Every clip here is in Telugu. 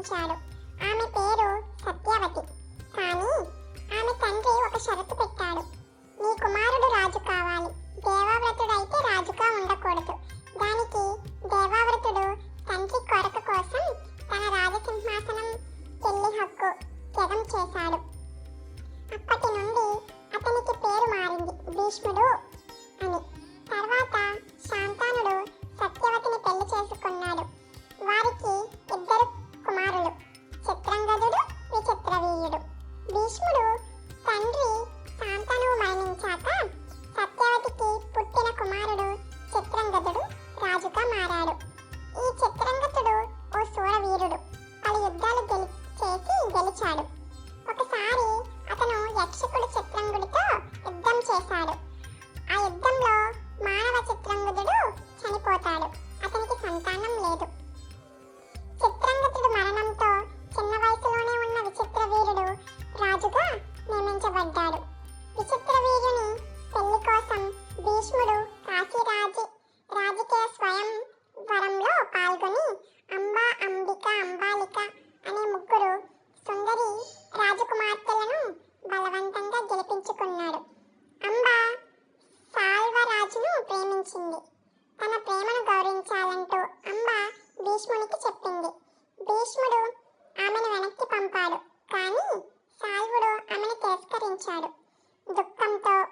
నిర్ణయించాడు ఆమె పేరు సత్యవతి. కానీ ఆమె తండ్రి ఒక షరతు పెట్టాడు. నీ కుమారుడు రాజు కావాలి. దేవావ్రతుడైతే రాజుగా ఉండకూడదు. దానికి దేవావ్రతుడు తండ్రి కొరక కోసం తన రాజసింహాసనం చెల్లి హక్కు త్యాగం చేశాడు. అప్పటి నుండి అతనికి పేరు మారింది. భీష్ముడు అని. ఆలోచించింది తన ప్రేమను గౌరవించాలంటూ అంబ భీష్మునికి చెప్పింది. భీష్ముడు ఆమెను వెనక్కి పంపాడు. కానీ సాల్వుడు ఆమెను తిరస్కరించాడు. దుఃఖంతో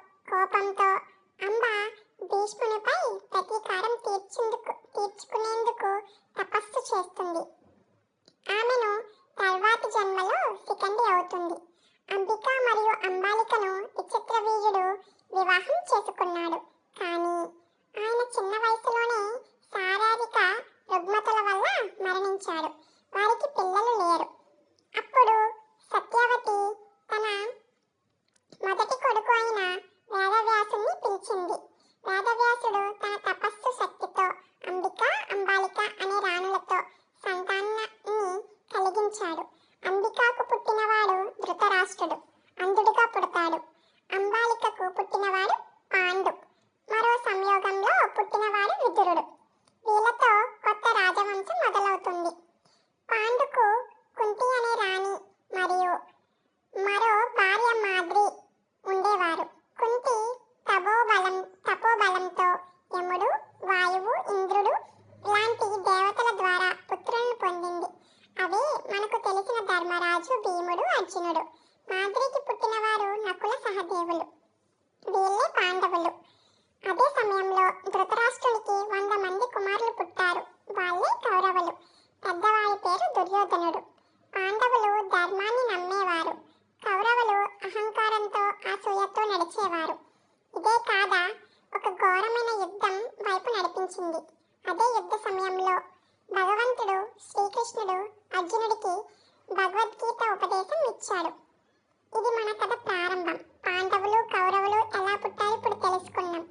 ధృతరాష్ట్రుడు అంధుడిగా పుడతాడు. అంబాలికకు పుట్టినవాడు పాండు. మరో సంయోగంలో పుట్టినవాడు విదురుడు. సహదేవులు వీళ్ళే పాండవులు. అదే సమయంలో ధృతరాష్ట్రునికి వంద మంది కుమారులు పుట్టారు. వాళ్ళే కౌరవులు. పెద్దవారి పేరు దుర్యోధనుడు. పాండవులు ధర్మాన్ని నమ్మేవారు. కౌరవులు అహంకారంతో అసూయతో నడిచేవారు. ఇదే కాదా ఒక ఘోరమైన యుద్ధం వైపు నడిపించింది. అదే యుద్ధ సమయంలో భగవంతుడు శ్రీకృష్ణుడు అర్జునుడికి భగవద్గీత ఉపదేశం ఇచ్చాడు. ఇది మన కథ ప్రారంభం. పాండవులు కౌరవులు ఎలా పుట్టాయి ఇప్పుడు తెలుసుకున్నాం